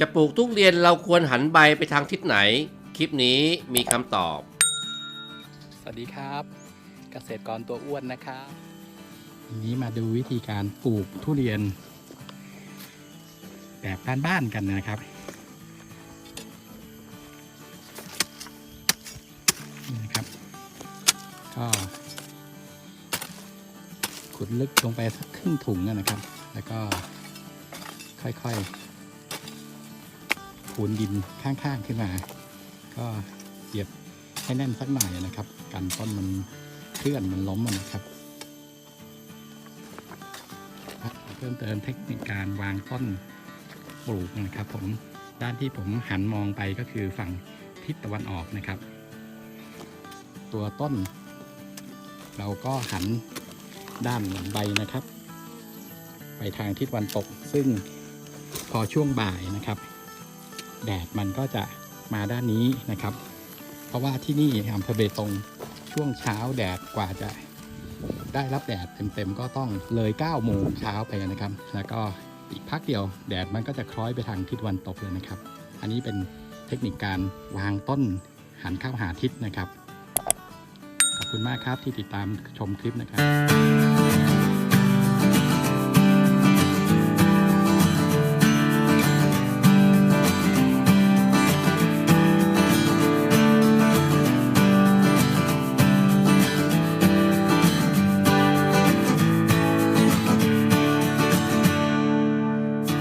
จะปลูกทุเรียนเราควรหันใบไปทางทิศไหน คลิปนี้มีคำตอบ สวัสดีครับ เกษตรกรตัวอ้วนนะครับวันนี้มาดูวิธีการปลูกทุเรียน แบบบ้านๆกันนะครับ นี่นะครับ ก็ขุดลึกลงไปสักครึ่งถุงนะครับ แล้วก็ค่อยๆ คูนดินข้างๆขึ้นมา ก็เหยียบให้แน่นสักหน่อยนะครับ กันต้นมันเคลื่อนมันล้มนะครับเพิ่มเติมเทคนิคการวางต้นปลูกนะครับ ผมด้านที่ผมหันมองไปก็คือฝั่งทิศตะวันออกนะครับ ตัวต้น เราก็หันด้านหลังใบนะครับ ไปทางทิศตะวันตก ซึ่งพอช่วงบ่ายนะครับ แดดมันก็จะมาด้านนี้นะครับ เพราะว่าที่นี่อำเภอเบตงช่วงเช้าแดดกว่าจะได้รับแดดเต็มๆก็ต้องเลย9โมงเช้าไปนะครับ แล้วก็อีกพักเดียวแดดมันก็จะคล้อยไปทางทิศตะวันตกเลยนะครับ อันนี้เป็นเทคนิคการวางต้นหันเข้าหาทิศนะครับ ขอบคุณมากครับที่ติดตามชมคลิปนะครับ